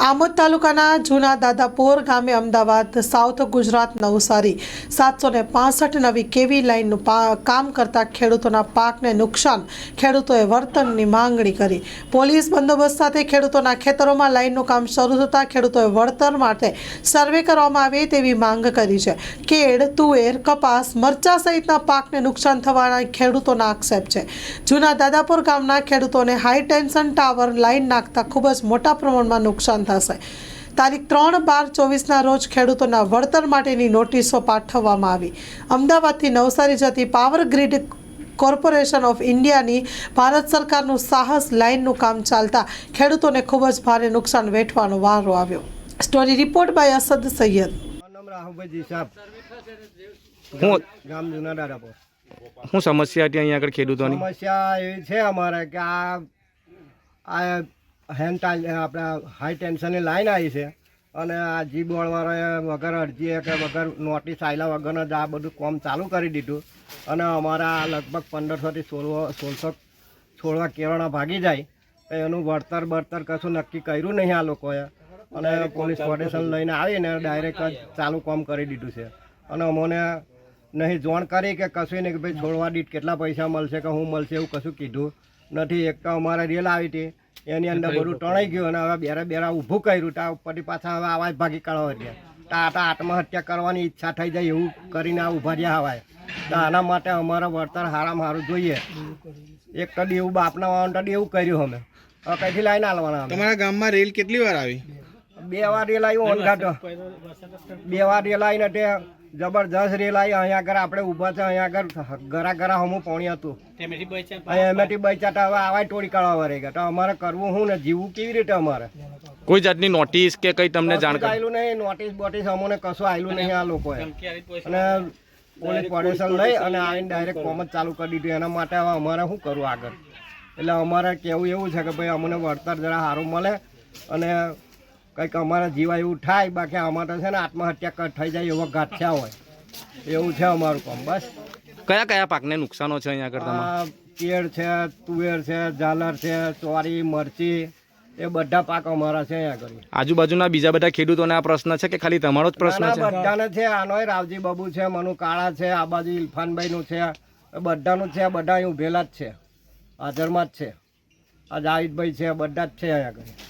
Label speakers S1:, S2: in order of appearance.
S1: આમોદ તાલુકાના જૂના દાદાપોર ગામે અમદાવાદ, સાઉથ ગુજરાત, નવસારી સાતસો ને નવી કેવી લાઇનનું કામ કરતા ખેડૂતોના પાકને નુકસાન, ખેડૂતોએ વળતરની માંગણી કરી. પોલીસ બંદોબસ્ત સાથે ખેડૂતોના ખેતરોમાં લાઇનનું કામ શરૂ થતાં ખેડૂતોએ વળતર માટે સર્વે કરવામાં આવે તેવી માંગ કરી છે. કેળ, તુવેર, કપાસ, મરચા સહિતના પાકને નુકસાન થવાના ખેડૂતોના આક્ષેપ છે. જૂના દાદાપુર ગામના ખેડૂતોને હાઈ ટેન્શન ટાવર લાઇન નાખતા ખૂબ જ મોટા પ્રમાણમાં નુકસાન થશે. તારીખ ત્રણ બાર ચોવીસના રોજ ખેડૂતોના વળતર માટેની નોટિસો પાઠવવામાં આવી. અમદાવાદથી નવસારી જતી પાવર ગ્રીડ કોર્પોરેશન ઓફ ઇન્ડિયાની ભારત સરકારનું સાહસ લાઇનનું કામ ચાલતા ખેડૂતોને ખૂબ જ ભારે નુકસાન વેઠવાનો વારો આવ્યો. Story report by Asad Saiyed.
S2: હું
S3: ગામ જૂના દાદાપુર
S2: શું સમસ્યા હતી અહીંયા આગળ ખેડૂતોની?
S3: સમસ્યા એવી છે અમારે કે આ આ હેન્ડ આપણે હાઈ ટેન્શનની લાઈન આવી છે. અને આ જી બોર્ડવાળાએ વગર અરજીએ કે વગર નોટિસ આવેલા વગરનું જ આ બધું કામ ચાલુ કરી દીધું. અને અમારા લગભગ પંદરસોથી સોળવો સોળસો છોડવા કેરણા ભાગી જાય. એનું વળતર બળતર કશું નક્કી કર્યું નહીં આ લોકોએ. અને પોલીસ પ્રોટેક્શન લઈને આવીને ડાયરેક્ટ જ ચાલુ કામ કરી દીધું છે. અને અમોને નહીં જોણ કરી કે કશું નહીં કે ભાઈ છોડવા દીઠ કેટલા પૈસા મળશે કે હું મળશે એવું કશું કીધું નથી. એક તો અમારે રેલ આવી હતી. એની અંદર બધું ટણાઈ ગયું અને હવે બેરા બેરા ઊભું કર્યું તો ઉપરથી પાછા હવે આવાજ ભાગી કાઢવા રહ્યા તો આત્મહત્યા કરવાની ઈચ્છા થઈ જાય એવું કરીને આ ઊભા રહ્યા હવાય. તો આના માટે અમારે વળતર હારામાં હારું જોઈએ. એક તો દેવું બાપના વાવન તો દેવું કર્યું અમે. હવે કઈથી લાઈને હાલવાના અમે?
S4: તમારા ગામમાં રેલ કેટલી વાર આવી?
S3: બે વાર રેલ આવ્યું ઓનઘાટો બે વાર રેલ આવીને તે જબરજસ્ત રેલ આવી અહીંયા આગળ આપણે ઊભા છે અહીંયા આગળ ગરા ગરા હમું પાણી હતું. અહીંયા એમાંથી બચ્યા હવે આવા ટોળી કાઢવા વરે ગયા. તો અમારે કરવું શું ને જીવવું કેવી રીતે અમારે?
S2: કોઈ જાતની નોટિસ કે કઈ તમને જાણ
S3: આયેલું નહીં નોટિસ બોટિસ અમને કશું આવેલું નહીં આ લોકોએ. અને પોલીસ પ્રોટેક્શન લઈ અને આવીને ડાયરેક્ટ કોમ જ ચાલુ કરી દીધું. એના માટે હવે અમારે શું કરવું આગળ? એટલે અમારે કહેવું એવું છે કે ભાઈ અમને વળતર જરા સારું મળે અને કંઈક અમારા જીવા એવું થાય બાકી અમારે છે ને આત્મહત્યા થઈ જાય એવો ગાંઠ્યા હોય. એવું છે અમારું કામ બસ.
S2: કયા કયા પાકને નુકસાનો છે અહીંયા
S3: કરતા કેળ છે તુવેર છે ઝાલર છે ચોરી મરચી એ બધા પાક અમારા છે અહીંયા આગળ.
S2: આજુબાજુના બીજા બધા ખેડૂતોને આ પ્રશ્ન છે કે ખાલી તમારો જ પ્રશ્ન છે?
S3: બધાને છે આનો રાવજી બાબુ છે મનુ કાળા છે આ બાજુ ઇરફાનભાઈ નું છે બધાનું છે બધા અહીં ઉભેલા જ છે. હાજરમાં જ છે. આ જાહિદભાઈ છે બધા જ છે અહીંયા આગળ.